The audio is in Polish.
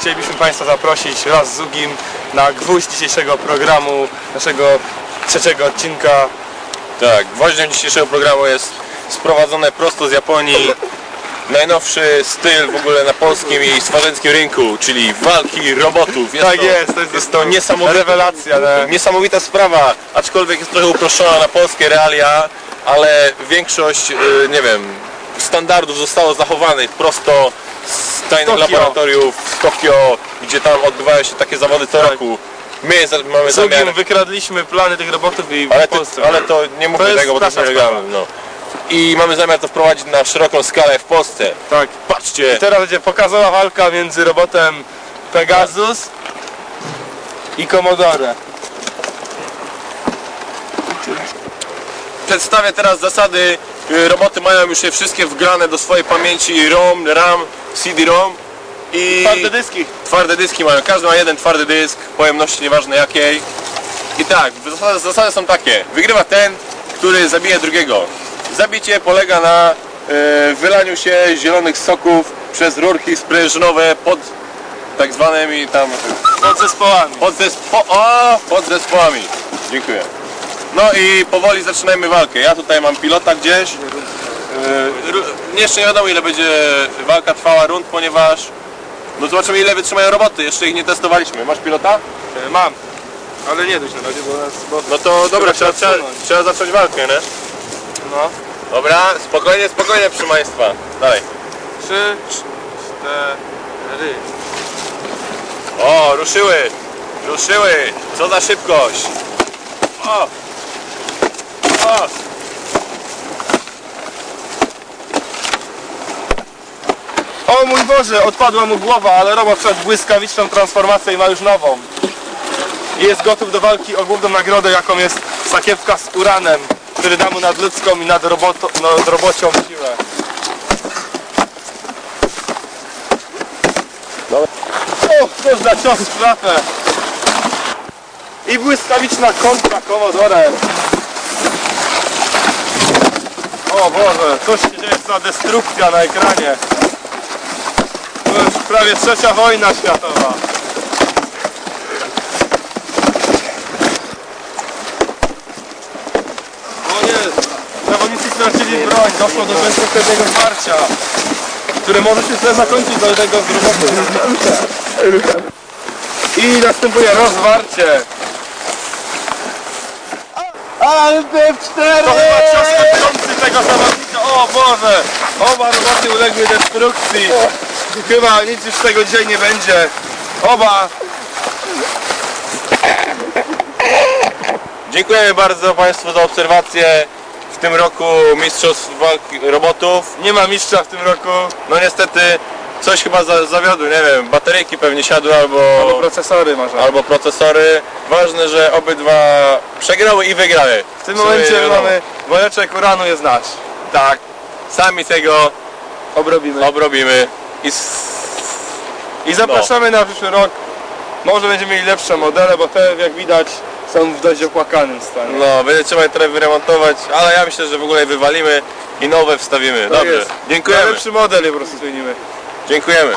chcielibyśmy Państwa zaprosić wraz z Ugim na gwóźdź dzisiejszego programu, naszego trzeciego odcinka. Tak, gwoździem dzisiejszego programu jest sprowadzone prosto z Japonii najnowszy styl w ogóle na polskim i swarzęckim rynku, czyli walki robotów. Jest Tak to, jest, to jest, jest to niesamowita, rewelacja. no. niesamowita sprawa, aczkolwiek jest trochę uproszczona na polskie realia, ale większość, y, nie wiem, standardów zostało zachowanych prosto z tajnych laboratoriów Tokio, gdzie tam odbywają się takie zawody co roku. My za- mamy zamiar... Wykradliśmy plany tych robotów i Ale w to, Polsce. ale to nie mówmy jest tego, bo to jest nasza nielegalne. No. I mamy zamiar to wprowadzić na szeroką skalę w Polsce. Tak. Patrzcie! Teraz będzie pokazowa walka między robotem Pegasus i Commodore. Przedstawię teraz zasady. Y, Roboty mają już je wszystkie wgrane do swojej pamięci ROM, RAM, CD-ROM i Twarde dyski. twarde dyski mają. Każdy ma jeden twardy dysk, pojemności nieważne jakiej. I tak, zasady, zasady są takie. Wygrywa ten, który zabije drugiego. Zabicie polega na e, wylaniu się zielonych soków przez rurki sprężynowe pod tak zwanymi tam Pod zespołami. podzespo o, podzespołami. Dziękuję. No i powoli zaczynajmy walkę. Ja tutaj mam pilota gdzieś. Yy, jeszcze nie wiadomo ile będzie walka trwała rund, ponieważ no zobaczymy ile wytrzymają roboty. Jeszcze ich nie testowaliśmy. Masz pilota? E, Mam. Ale nie dość na razie, bo nas... Bo... No to dobra, trzeba, Trzeba trzeba, odsunąć. trzeba zacząć walkę, nie? No. Dobra, spokojnie, spokojnie proszę Państwa. Dalej. Trzy, cztery. O, ruszyły! Ruszyły! Co za szybkość! O! O! O mój Boże, odpadła mu głowa, ale robot przed błyskawiczną transformację i ma już nową. I jest gotów do walki o główną nagrodę, jaką jest sakiewka z uranem, który da mu nadludzką i nad roboto, nad robocią siłę. O, cóż za cios w klapę. I błyskawiczna kontra Commodore. O Boże, coś się dzieje, za destrukcja na ekranie. Prawie trzecia wojna światowa. O nie, zawodnicy stracili broń, doszło do bezpośredniego zwarcia, które może się źle zakończyć do tego roboty. I następuje rozwarcie. Ale F4! To chyba cios tego zawodnika. O Boże! Oba roboty uległy destrukcji. Chyba nic już tego dzisiaj nie będzie. Oba. Dziękujemy bardzo Państwu za obserwację w tym roku Mistrzostw Robotów. Nie ma mistrza w tym roku. No niestety coś chyba za, zawiodły, nie wiem, bateryjki pewnie siadły albo, Albo procesory może. albo procesory. Ważne, że obydwa przegrały i wygrały. W tym momencie mamy woreczek uranu jest nasz. Tak, sami tego Obrobimy. obrobimy i s- I zapraszamy na przyszły rok. Może będziemy mieli lepsze modele, bo te jak widać są w dość opłakanym stanie. no, będzie trzeba je trochę wyremontować, ale ja myślę, że w ogóle je wywalimy i nowe wstawimy. Dobrze, dziękujemy. Najlepszy model je po prostu zmienimy. Dziękujemy.